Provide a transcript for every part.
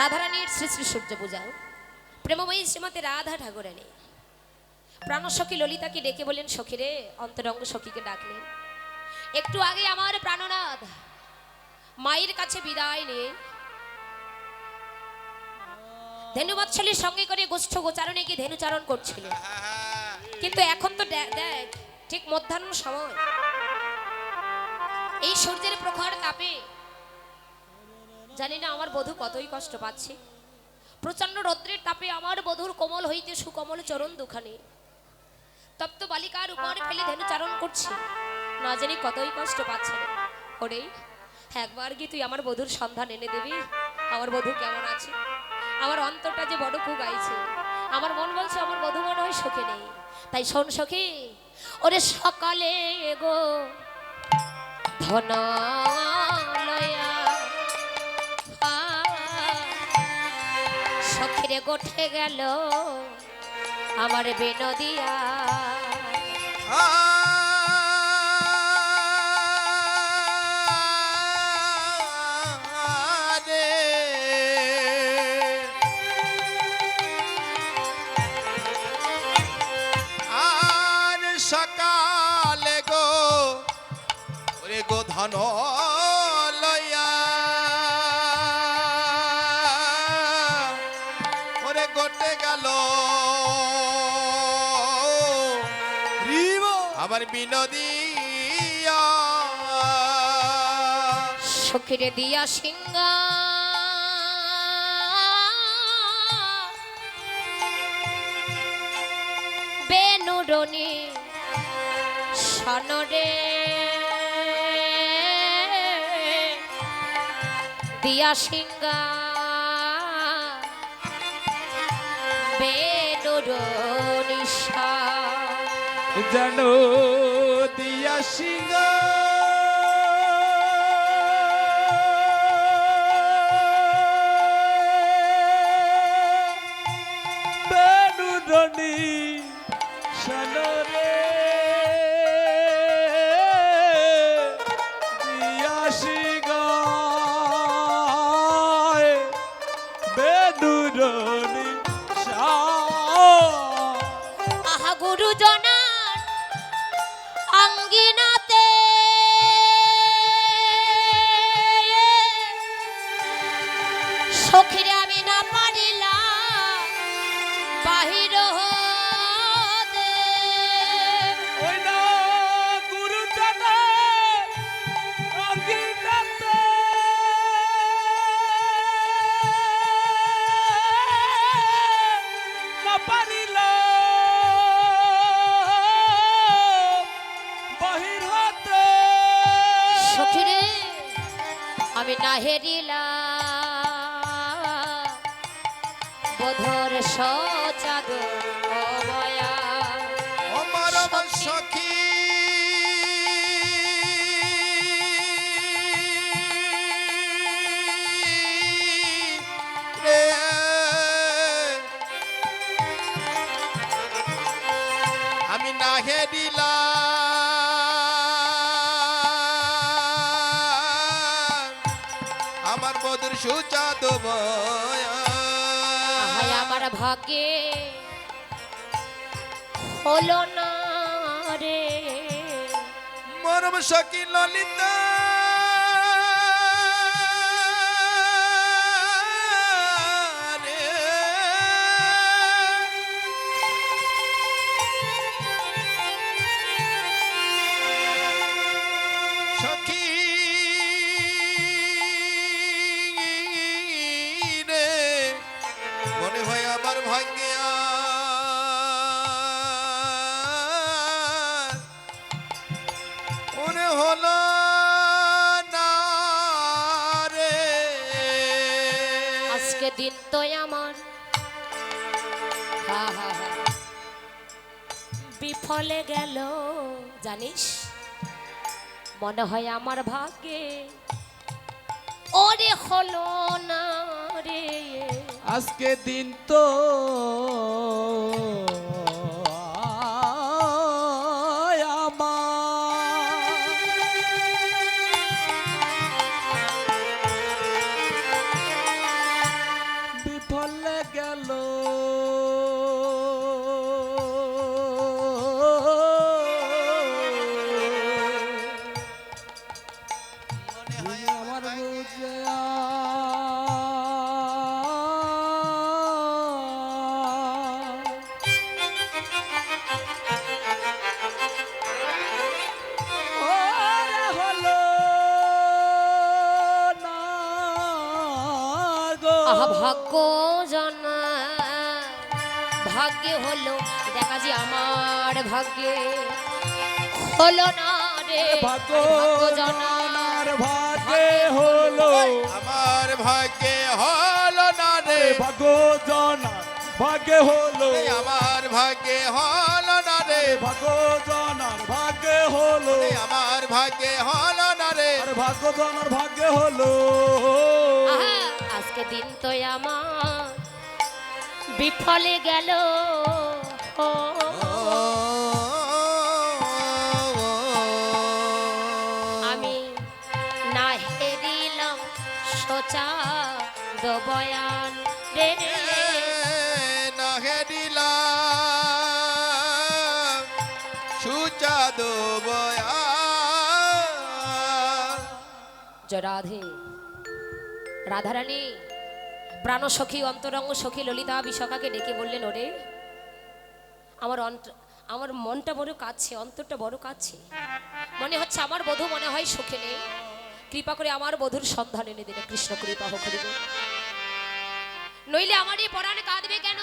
রাধারানীর শ্রী শ্রী সূর্য পূজা প্রেমময়ী শ্রীমতী রাধা ঠাকুরানী। প্রাণসখী ললিতাকে ডেকে বলেন সখীরে, অন্তরঙ্গ সখীকে ডাকলেন। একটু আগে আমার প্রাণনাথ মায়ের কাছে বিদায় নিয়ে ধেনুবৎসলের সঙ্গে করে গোষ্ঠ গোচারণে গিয়ে ধেনুচারণ করছিল। কিন্তু এখন তো দেখ, ঠিক মধ্যাহ্ন সময়। এই সূর্যের প্রখর তাপে জানি না আমার বধূ কতই কষ্ট পাচ্ছে। প্রচণ্ড রৌদ্রের তাপে আমার বধূর কোমল হইতে সুকমল চরণ দুখানে। তপ্ত বালিকার উপরে ফেলে ধেনু চারণ করছি। না জানি কতই কষ্ট পাচ্ছে ওরে একবার কি তুই আমার বধূর সন্ধান এনে দিবি? আমার বধূ কেমন আছে? আমার অন্তরটা যে বড় খুব গাইছে আমার মন বলছে আমার বধূ মনে হয় সখে নেই। তাই শোন সখী ওরে সকালে গো ধনলয়া সখীরে গোঠে গেল আমার বেনদিয়া। সকালে গো ওরে গো ধন আমার বিনোদিয়া সখীরে দিয়া সিংহা। বেনুরনি সনরে দিয়া সিংহা। বেনুরনি জানো দিয়া সিংহ সখিরে ভাগ্যে হলো না রে। মরম সখী ললিতা। মনে হয় আমার ভাগে ওরে হলো না রে। আজকে দিন তো ভাগ্য জানা ভাগ্যে হলো দেখা যে আমার ভাগ্যে হলো না রে। ভাগ্য জানা জানার ভাগ্যে হলো। আমার ভাগ্যে হলো না রে। ভাগ্য জানার ভাগ্যে হলো। আমার ভাগ্যে হলো না রে। ভাগ্য জানার ভাগ্যে হলো। আমার ভাগ্যে হলো না রে। আর ভাগ্য জানার ভাগ্যে হলো। আহা আজকে দিন তো আমার বিফলে গেল। আমি না হেরিলাম সোচা দবয়ান রে। রাধারানী প্রাণসখী অন্তরঙ্গ সখী ললিতা বিশাখাকে ডেকে বললেন ওরে আমার আমার মনটা বড় কাছে অন্তরটা বড় কাছে মনে হচ্ছে আমার বধূ মনে হয় সুখে নেই। কৃপা করে আমার বধুর সন্ধান এনে দিলে কৃষ্ণ কৃপা হোক নইলে আমার এই পরাণ কাঁদবে কেন?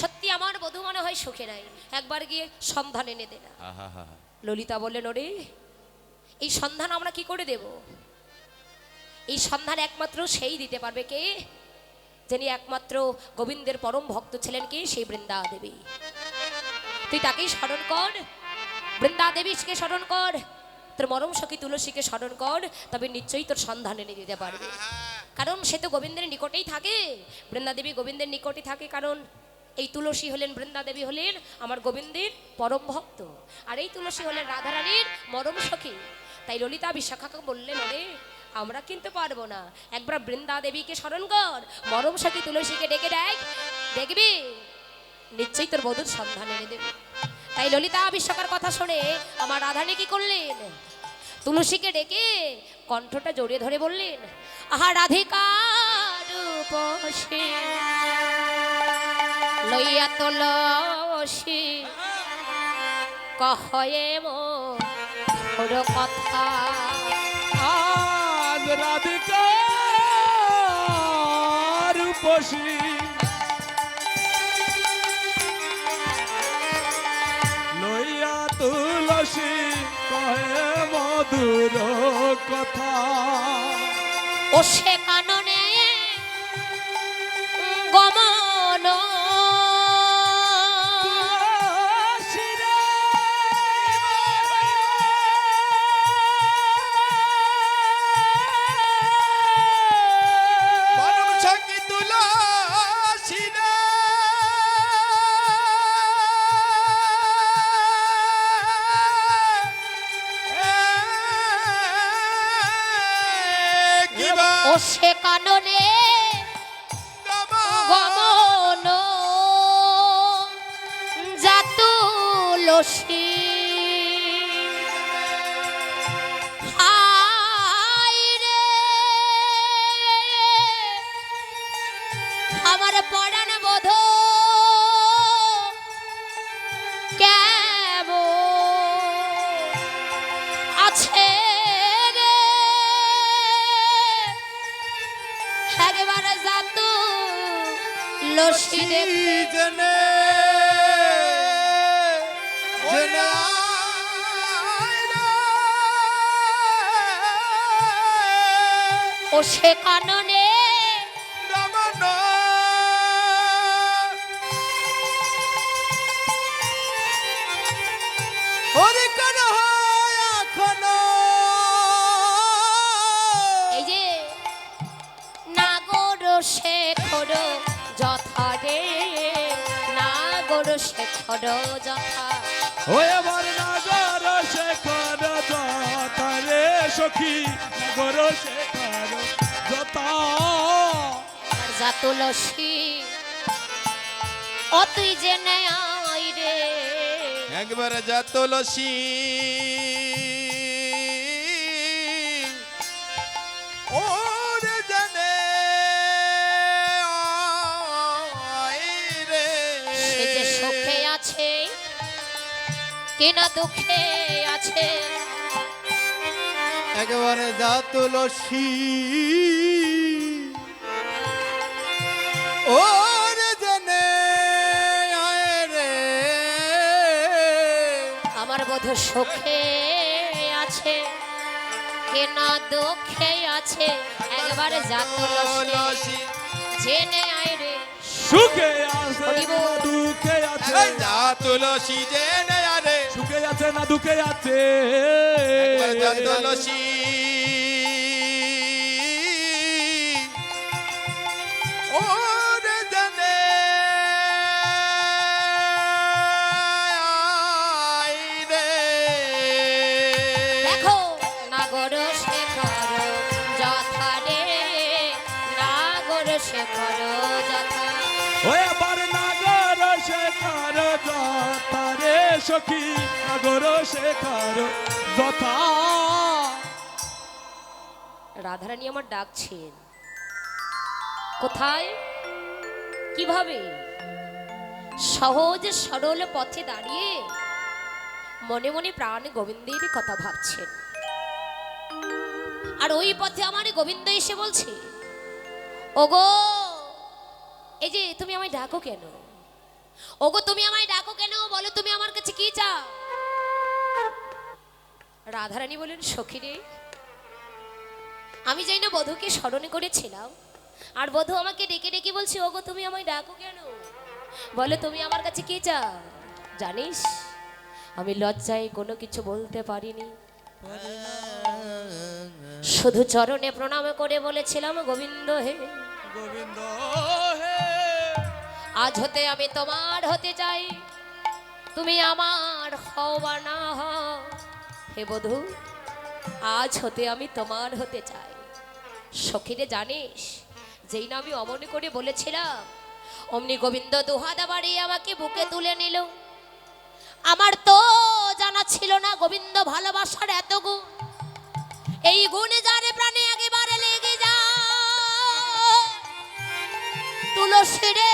সত্যি আমার বধূ মনে হয় সুখে নাই। একবার গিয়ে সন্ধান এনে দে না ললিতা বললেন ওরে এই সন্ধান আমরা কি করে দেব? এই সন্ধান একমাত্র সেই দিতে পারবে কে? যিনি একমাত্র গোবিন্দের পরম ভক্ত ছিলেন কি? সেই বৃন্দা দেবী তুই তাকেই স্মরণ কর। বৃন্দা দেবীকে স্মরণ কর। তোর মরম সখী তুলসীকে স্মরণ কর। তবে নিশ্চয়ই তোর সন্ধান এনে দিতে পারবে। কারণ সে তো গোবিন্দের নিকটেই থাকে। বৃন্দা দেবী গোবিন্দের নিকটেই থাকে কারণ এই তুলসী হলেন বৃন্দা দেবী হলেন আমার গোবিন্দের পরম ভক্ত। আর এই তুলসী হলেন রাধারানীর মরম সখী। তাই ললিতা বিশাখাকে বললেন, ওরে আমরা কিনতে পারব না। একবার বৃন্দা দেবীকে স্মরণ কর। মরম সখী তুলসীকে ডেকে দেখ। দেখবি? নিশ্চয়ই তোর বধুর সন্ধান এনে দেবে। তাই ললিতা বিশ্বকার কথা শুনে, আমার রাধানী কি করলেন? তুলসীকে ডেকে কণ্ঠটা জড়িয়ে ধরে বললেন, আহা রাধিকার লইয়া তুলসী কহয়ে মোর কথা রাধিকার উপসী লইয়া তুলসী কয়ে মধুর কথা। ও সে কাননে সে কাননে ও এবার নাগর শেখর যতারে সখী নাগর শেখর যতা যা তুলসী ও তুই জেনে আই রে। একবার যা তুলসী ওরে কিনা দুঃখে আছে? একবার যা তুলসী। ওরে জানে রে। আমার বোধ সুখে আছে কিনা দুঃখে আছে? একবার যা তুলসী। জেনে আয় রে। সুখে আছে দুঃখে আছে। যা তুলসী জেনে সুখে আছে না দুঃখে আছে? সখী যথা রাধারানী আমার ডাকছেন। কোথায়? কীভাবে? সহজ সরল পথে দাঁড়িয়ে মনে মনে প্রাণ গোবিন্দের কথা ভাবছেন। আর ওই পথে আমার গোবিন্দ এসে বলছে, ওগো, এই যে তুমি আমায় ডাকো কেন? ওগো, তুমি আমায় ডাকো কেন? বলো তুমি আমার কাছে কি চাও? রাধারানী বলেন সখী রে, আমি যাই না বধূকে স্মরণ করেছিলাম, আর বধূ আমাকে ডেকে ডেকে বলছে, ওগো, তুমি আমায় ডাকো কেন? বলো, তুমি আমার কাছে কি চাও? জানিস, আমি লজ্জায় কোনো কিছু বলতে পারিনি। শুধু চরণে প্রণাম করে বলেছিলাম, গোবিন্দ হে। গোবিন্দ। আজ হতে আমি তোমার হতে চাই। তুমি আমার হও বা না হও, হে বধূ, আজ হতে আমি তোমার হতে চাই। সখীরে জানিস, যেই না আমি অমনি করে বলেছিলাম, অমনি গোবিন্দ দুহাদা বাড়ি আমাকে বুকে তুলে নিল। আমার তো জানা ছিল না গোবিন্দ ভালোবাসার এত গুণ। এই গুণে যারে প্রাণে একেবারে লেগে যা তুলসী রে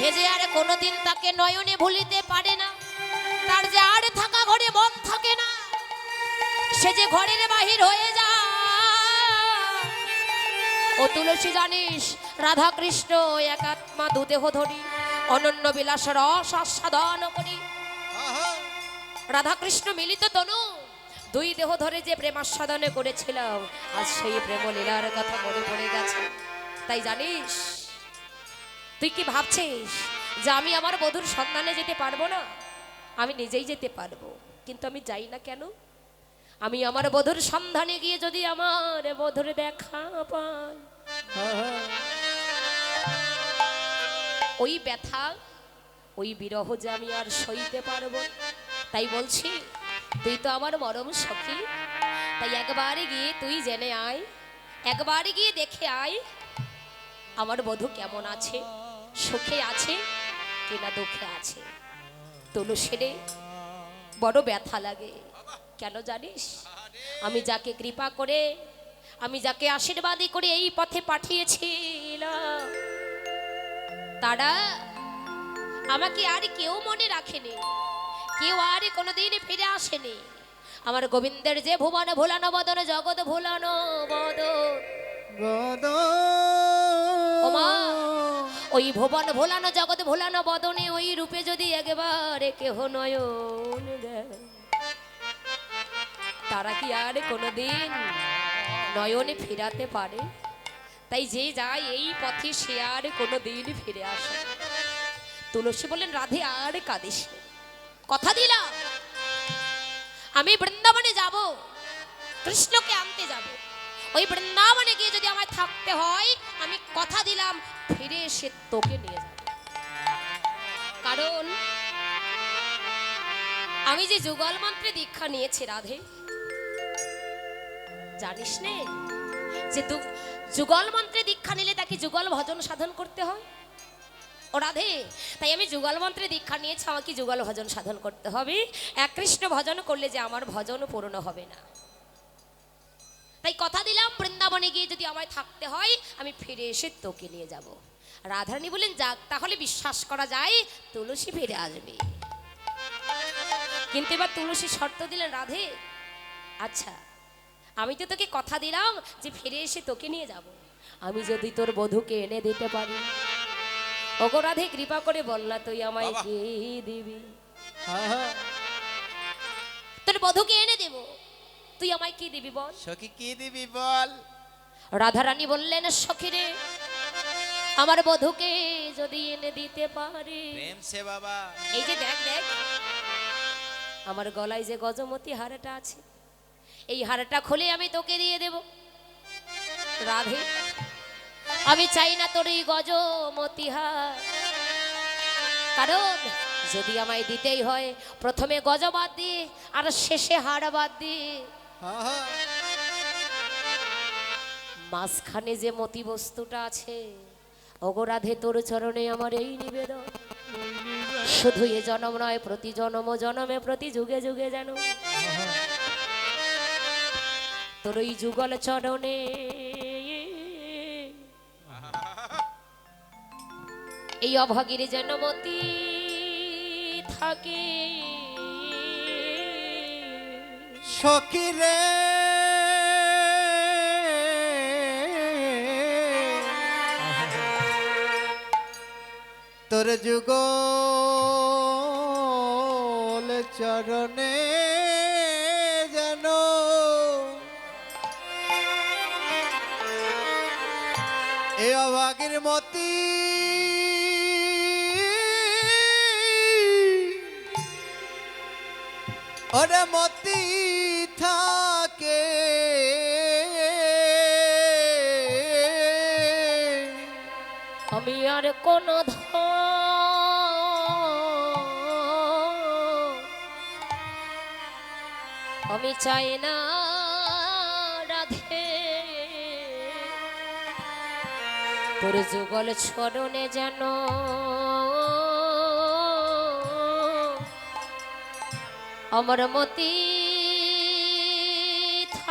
সে যে আর কোনোদিন তাকে নয়নে ভুলিতে পারে না তার যে আর থাকা ঘরে মন থাকে না সে যে ঘরের বাহির হয়ে যায়। ও তুলসী জানিস রাধা কৃষ্ণ একাত্মা দুদেহ ধরি অনন্য বিলাস রস আস্বাদন করি। রাধা কৃষ্ণ মিলিত তনু দুই দেহ ধরে যে প্রেমাস্বাদনে করেছিলাম আজ সেই প্রেম লীলার কথা মনে পড়ে গেছে। তাই জানিস তুই কি ভাবছিস যে আমি আমার বধুর সন্ধানে যেতে পারব না? আমি নিজেই যেতে পারব, কিন্তু আমি যাই না কেন? আমি আমার বধুর সন্ধানে গিয়ে যদি আমার বধুর দেখা পাই। ওই ব্যথা, ওই বিরহ যে আমি আর সইতে পারব তাই বলছি, তুই তো আমার মরম সখী। তাই একবারে গিয়ে তুই জেনে আয়, একবারে গিয়ে দেখে আয় আমার বধু কেমন আছে। সুখে আছে কে কিনা দুঃখে আছে? তুলসী রে বড় ব্যথা লাগে। কেন জানিস? আমি যাকে কৃপা করে, আমি যাকে আশীর্বাদী করে এই পথে পাঠিয়েছিলাম। তারা আমাকে আর কেউ মনে রাখেনি। কেউ আর কোনোদিন ফিরে আসেনি। আমার গোবিন্দের যে ভুবন ভোলানো বদন, জগৎ ভোলানো বদন। ওমা ওই ভুবন ভোলানো জগৎ ভোলানো বদনে, ওই রূপে যদি একবারে কেহ নয়ন তারা কি আর কোনোদিন নয়নে ফেরাতে পারে? তাই যে যায় এই পথে, সে আর কোনোদিন ফিরে আসে তুলসী বলেন রাধে, আর কাঁদিস কথা দিলাম, আমি বৃন্দাবনে যাব, কৃষ্ণকে আনতে যাব। ওই বৃন্দাবনে গিয়ে যদি আমায় থাকতে হয়, আমি কথা দিলাম, ফিরে এসে তোকে নিয়ে যাব। কারণ, আমি যে যুগল মন্ত্রে দীক্ষা নিয়েছি রাধে, জানিস নে, যে যুগল মন্ত্রে দীক্ষা নিলে তাকে যুগল ভজন সাধন করতে হয়? ও রাধে, তাই আমি যুগল মন্ত্রে দীক্ষা নিয়েছি, আমাকে যুগল ভজন সাধন করতে হবে। এক কৃষ্ণ ভজন করলে যে আমার ভজন পূর্ণ হবে না। তাই কথা দিলাম বৃন্দাবনে গিয়ে যদি আমায় থাকতে হয় আমি ফিরে এসে তোকে নিয়ে যাব। রাধারানী বলেন যাক তাহলে বিশ্বাস করা যায় তুলসী ফিরে আসবে। কিন্তু এবার তুলসী শর্ত দিলেন রাধে আচ্ছা আমি তো তোকে কথা দিলাম যে ফিরে এসে তোকে নিয়ে যাব। আমি যদি তোর বধুকে এনে দিতে পারি ওগো রাধে কৃপা করে বল না তুই আমায়। কি দিবি? আহা, তোর বধুকে এনে দেব। তুই আমায় কি দিবি বল? সখী কি দিবি বল? রাধারানী বললেন সখিরে আমার বধুকে যদি এনে দিতে পারে। প্রেম সে বাবা। এই যে দেখ দেখ আমার গলায় যে গজমতি হারটা আছে এই হারটা খুলে আমি তোকে দিয়ে দেব। রাধে আমি চাই না তোর এই গজমতি হার। কারণ যদি আমায় দিতেই হয় প্রথমে গজ বাদ দিয়ে আর শেষে হার বাদ দিয়ে মাঝখানে যে মতি বস্তুটা আছে অগরাধে তোর চরণে আমার এই নিবেদন। শুধু এ জনম নয়, প্রতি জনম জনমে, প্রতি যুগে যুগে যেন। তোর ওই যুগল চরণে এই অভাগীর যেন মতি থাকে। সখী রে। তোর যুগ চরণে যেন এ অভাগের মতি ওরে মতি থাকে। আমি আর কোন আমি চাই না রাধে। তোর যুগল ছড়নে যেন আমার মতি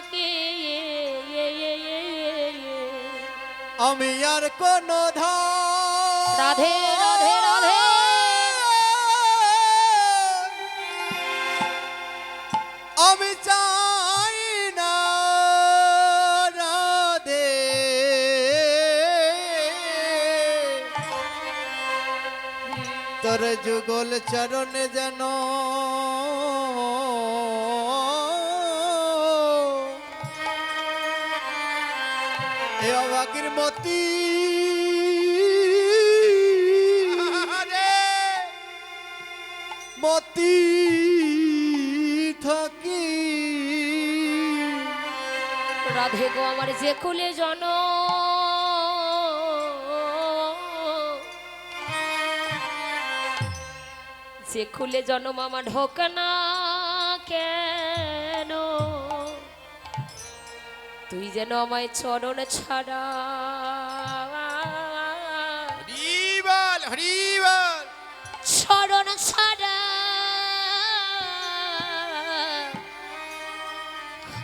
থাকে আমি আর কোন রাধে রাধে রাধে। আমি চাই না রাধে। তোর যুগল চরণে যেন মতি থাকি। রাধে গো আমার যে কুলে জন। যে খুলে জনম আমার ঢোক না কেন? তুই যেন আমায় চরণ ছাড়া। হরিবল হরিবল।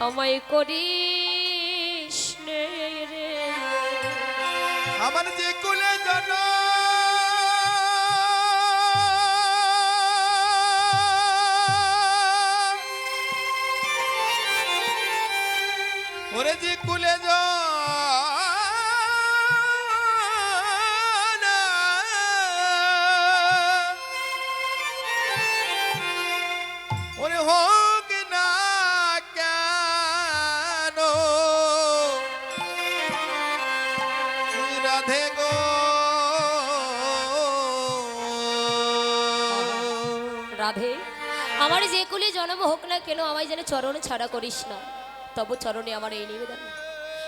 আমায় করিস রে। আমার যে হোক না কেন আমায় যেন চরণে ছাড়া করিস না। তবু চরণে আমার এই নিবেদন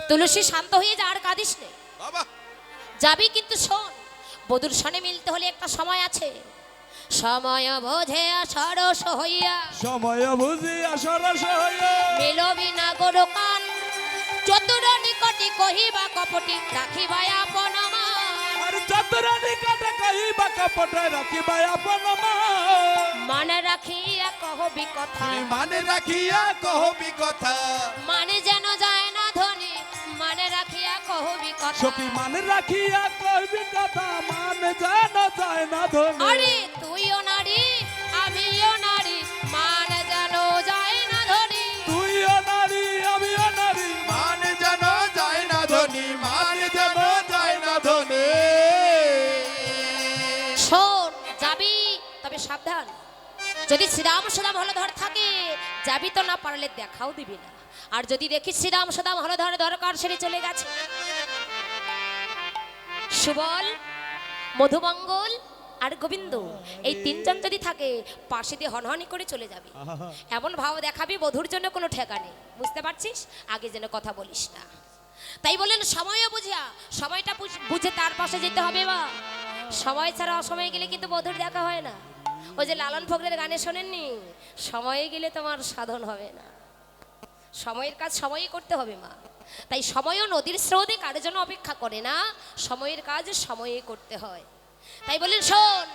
তুলসী শান্ত হয়ে যা আর কাঁদিস নে। যাবি কিন্তু শোন বধুর সনে মিলতে হলে একটা সময় আছে। সময় বোঝে সরস হইয়া সময় বুঝিয়া সরস হইয়া মেলবি না গরু কান চতুর নিকটে কপটি রাখিবাই আপন আর চতুরানি কহিবা কপটে রাখিবা আপন মা মনে রাখিয়া কহবি কথা। মানে রাখিয়া কহবি কথা। মানে যেন যায় না ধনী মানে রাখিয়া কহবি কথা। সখী মানে রাখিয়া কহবি কথা মান যেন যায় না ধনে আরে তুইও নারী যদি শ্রীরাম সদাম হলধর থাকে যাবি তো না পারলে দেখাও দিবি না। আর যদি দেখি শ্রীরাম সদাম হলধর দরকার সেরে চলে গেছে। সুবল মধুমঙ্গল আর গোবিন্দ এই তিনজন যদি থাকে পাশে দিয়ে হনহনি করে চলে যাবে। এমন ভাব দেখাবি বধুর জন্য কোনো ঠেকা নেই। বুঝতে পারছিস? আগে যেন কথা বলিস না। তাই বলেন সময়ও বুঝিয়া সময়টা বুঝ- বুঝে তার পাশে যেতে হবে বা সময় ছাড়া অসময়ে গেলে কিন্তু বধুর দেখা হয় না। ওই যে লালন ফকরের গানে শোনেননি? সময়ে গেলে তোমার সাধন হবে না। সময়ের কাজ সময়ই করতে হবে মা। তাই সময়ও নদীর স্রোতে কারোর জন্য অপেক্ষা করে না, সময়ের কাজ সময়ে করতে হয়। তাই বলেন শোন,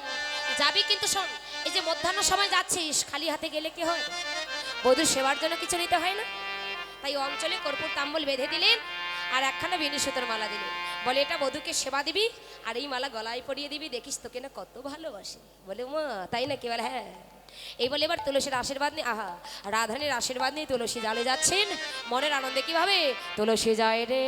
যাবি কিন্তু শোন, এই যে মধ্যাহ্ন সময় যাচ্ছিস, খালি হাতে গেলে কি হয়? বধূর সেবার জন্য কিছু নিতে হয় না? তাই অঞ্চলে কর্পূর তাম্বল বেঁধে দিলেন আর একখানা বেনি সুতোর মালা দিলেন বলে, এটা বধুকে সেবা দিবি আর এই মালা গলায় পরিয়ে দিবি, দেখিস তোকে না কত ভালোবাসে। বলে, মা, তাই না নাকি? বলে হ্যাঁ। এই বলে, এবার তুলসীর আশীর্বাদ নিয়ে আহা, রাধানীর আশীর্বাদ নিয়ে তুলসী জালে যাচ্ছেন। মনের আনন্দে কীভাবে? তুলসী যায় রে।